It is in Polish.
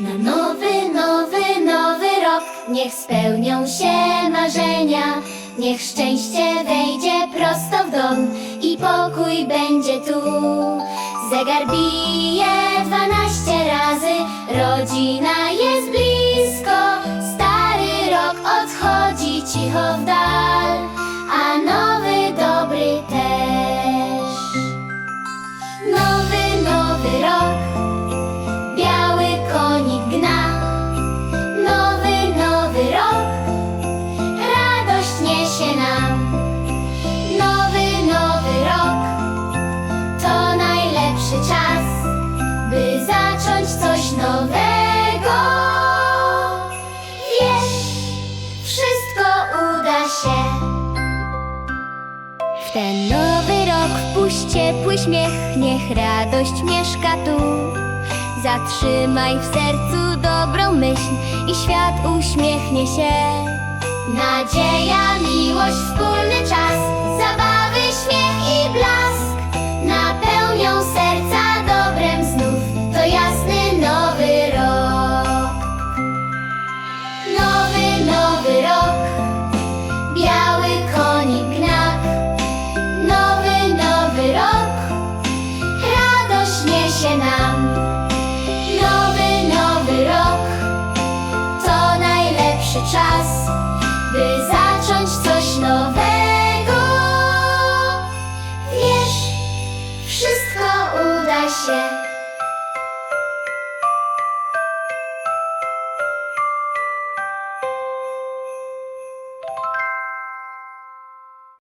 Na nowy, nowy, nowy rok. Niech spełnią się marzenia. Niech szczęście wejdzie prosto w dom. I pokój będzie tu. Zegar bije dwanaście razy. Rodzina jest blisko. Stary rok odchodzi cicho w dal. A nowy dobry też. Nowy, nowy rok ten nowy rok wpuść ciepły śmiech, niech radość mieszka tu. Zatrzymaj w sercu dobrą myśl i świat uśmiechnie się. Nadzieja, miłość, by zacząć coś nowego. Wiesz, wszystko uda się.